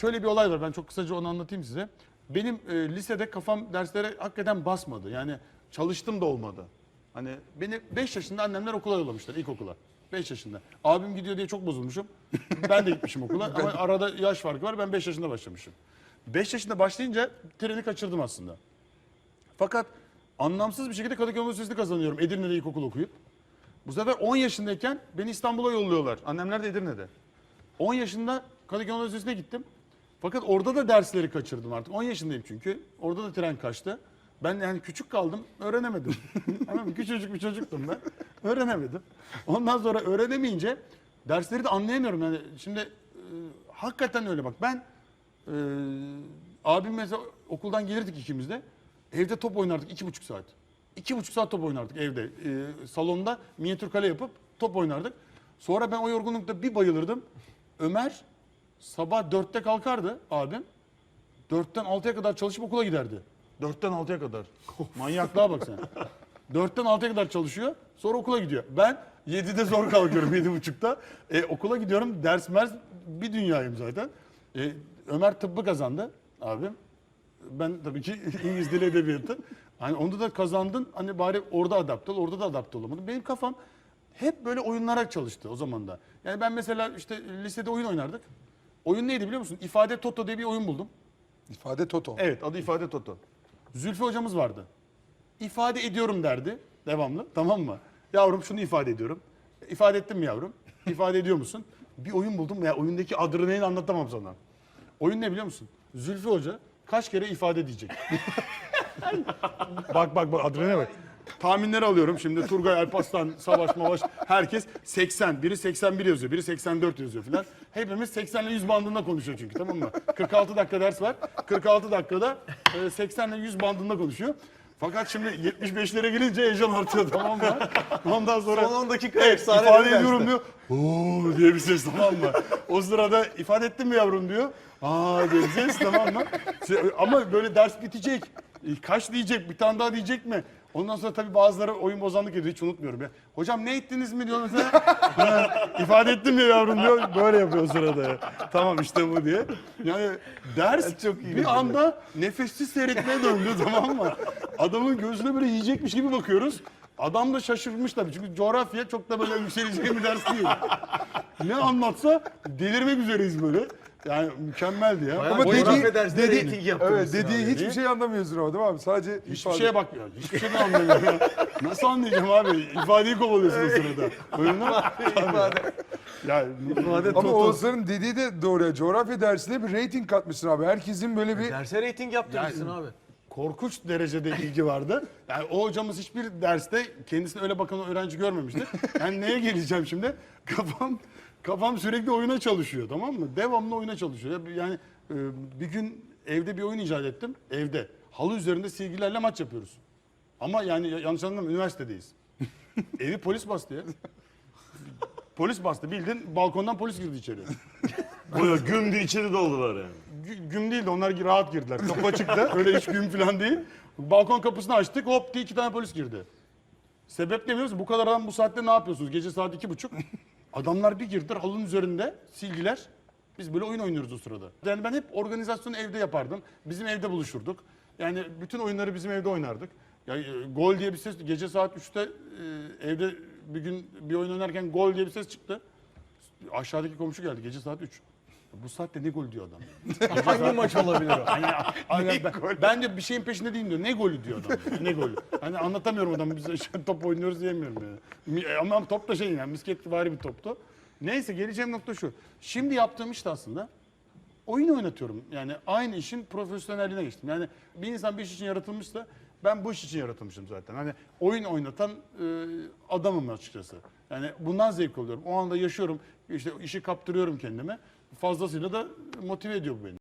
şöyle bir olay var. Ben çok kısaca onu anlatayım size. Benim e, lisede kafam derslere hakikaten basmadı. Yani çalıştım da olmadı. Hani beni 5 yaşında annemler okula yollamışlar, ilkokula. 5 yaşında. Abim gidiyor diye çok bozulmuşum. Ben de gitmişim okula ama arada yaş farkı var. Ben 5 yaşında başlamışım. 5 yaşında başlayınca treni kaçırdım aslında. Fakat anlamsız bir şekilde Kadıköy Üniversitesi'ni kazanıyorum Edirne'de ilkokul okuyup. Bu sefer 10 yaşındayken beni İstanbul'a yolluyorlar. Annemler de Edirne'de. 10 yaşında Kadıköy Üniversitesi'ne gittim. Fakat orada da dersleri kaçırdım artık. 10 yaşındayım çünkü. Orada da tren kaçtı. Ben yani küçük kaldım, öğrenemedim. Anladın? Küçücük bir çocuktum ben. Öğrenemedim. Ondan sonra öğrenemeyince dersleri de anlayamıyorum. Yani şimdi e, hakikaten öyle bak. Ben e, abim mesela okuldan gelirdik ikimiz de. Evde top oynardık iki buçuk saat. İki buçuk saat top oynardık evde. E, salonda minyatür kale yapıp top oynardık. Sonra ben o yorgunlukta bir bayılırdım. Ömer sabah dörtte kalkardı abim. Dörtten altıya kadar çalışıp okula giderdi. Dörtten altıya kadar. Manyaklığa bak sen. Dörtten altıya kadar çalışıyor. Sonra okula gidiyor. Ben 7'de zor kalkıyorum yedi buçukta. E, okula gidiyorum. Ders mers bir dünyayım zaten. E, Ömer tıbbı kazandı abim. Ben tabii ki İngiliz Dili Edebiyatı. Hani onda da kazandın. Hani bari orada adapte ol, orada da adapte olamadın. Benim kafam hep böyle oyunlara çalıştı o zaman da. Yani ben mesela işte lisede oyun oynardık. Oyun neydi biliyor musun? İfade Toto diye bir oyun buldum. İfade Toto. Evet adı ifade Toto. Zülfü hocamız vardı. İfade ediyorum derdi devamlı tamam mı? Yavrum şunu ifade ediyorum. İfade ettim mi yavrum? İfade ediyor musun? Bir oyun buldum ya oyundaki adrenalini anlatamam sana. Oyun ne biliyor musun? Zülfü hoca kaç kere ifade diyecek. bak bak bak adrenalin bak. Tahminleri alıyorum şimdi Turgay Alparslan, Savaş Mavaş herkes 80. Biri 81 yazıyor, biri 84 yazıyor filan. Hepimiz 80 ile 100 bandında konuşuyor çünkü tamam mı? 46 dakika ders var. 46 dakikada e, 80 ile 100 bandında konuşuyor. Fakat şimdi 75'lere gelince heyecan artıyor tamam mı? Ondan sonra Son 10 dakika evet, efsane ifade bir derste. ediyorum diyor. Oo diye bir ses tamam mı? O sırada ifade ettin mi yavrum diyor. Aa diye bir ses tamam mı? Se- Ama böyle ders bitecek. E, Kaç diyecek, bir tane daha diyecek mi? Ondan sonra tabii bazıları oyun bozanlık ediyor. Hiç unutmuyorum ya. Hocam ne ettiniz mi diyor mesela. İfade ettim mi yavrum diyor. Böyle yapıyor sırada. ya. Tamam işte bu diye. Yani ders Çok iyi bir anda nefessiz seyretmeye döndü tamam mı? Adamın gözüne böyle yiyecekmiş gibi bakıyoruz. Adam da şaşırmış tabii çünkü coğrafya çok da böyle yükselecek bir ders değil. Ne anlatsa delirmek üzereyiz böyle. Yani mükemmeldi ya. Ama Ama dediği- coğrafya dersinde dediği- reyting yaptınız. Evet dediği abi. hiçbir şey anlamıyorsun ama değil mi abi? Sadece Hiçbir ifade. şeye bakmıyor. Hiçbir şey de anlamıyorum. ya. Nasıl anlayacağım abi? İfadeyi kovalıyorsun o sırada. Oyunda. İfade. Ya, İfade Ama. Oğuzhan'ın dediği de doğru. ya. Coğrafya dersine bir rating katmışsın abi. Herkesin böyle bir... Derse reyting yaptırmışsın Yani- abi. korkunç derecede ilgi vardı. Yani o hocamız hiçbir derste kendisine öyle bakan öğrenci görmemişti. Yani neye geleceğim şimdi? Kafam kafam sürekli oyuna çalışıyor tamam mı? Devamlı oyuna çalışıyor. Yani e, bir gün evde bir oyun icat ettim. Evde. Halı üzerinde silgilerle maç yapıyoruz. Ama yani yanlış anlama üniversitedeyiz. Evi polis bastı ya. Polis bastı. Bildin balkondan polis girdi içeri. Böyle güm diye içeri doldular yani. Gü- Güm değil de onlar rahat girdiler. Kapı açıktı. Öyle hiç güm falan değil. Balkon kapısını açtık. Hop diye iki tane polis girdi. Sebep ne biliyor musun? Bu kadar adam bu saatte ne yapıyorsunuz? Gece saat iki buçuk. Adamlar bir girdiler halının üzerinde silgiler. Biz böyle oyun oynuyoruz o sırada. Yani ben hep organizasyonu evde yapardım. Bizim evde buluşurduk. Yani bütün oyunları bizim evde oynardık. Ya, e, gol diye bir ses gece saat 3'te e, evde bir gün bir oyun oynarken gol diye bir ses çıktı. Aşağıdaki komşu geldi gece saat 3. Bu saatte ne gol diyor adam. Hangi maç olabilir o? Hani, hani ben, ben de bir şeyin peşinde değilim diyor. Ne golü diyor adam. Ne golü? Hani anlatamıyorum adam. Biz top oynuyoruz diyemiyorum yani. Mi- Ama top da şey yani misket vari bir toptu. Neyse geleceğim nokta şu. Şimdi yaptığım işte aslında oyun oynatıyorum. Yani aynı işin profesyonelliğine geçtim. Yani bir insan bir iş için yaratılmışsa ben bu iş için yaratılmışım zaten. Hani oyun oynatan e, adamım açıkçası. Yani bundan zevk alıyorum. O anda yaşıyorum. İşte işi kaptırıyorum kendime. Fazlasıyla da motive ediyor bu beni.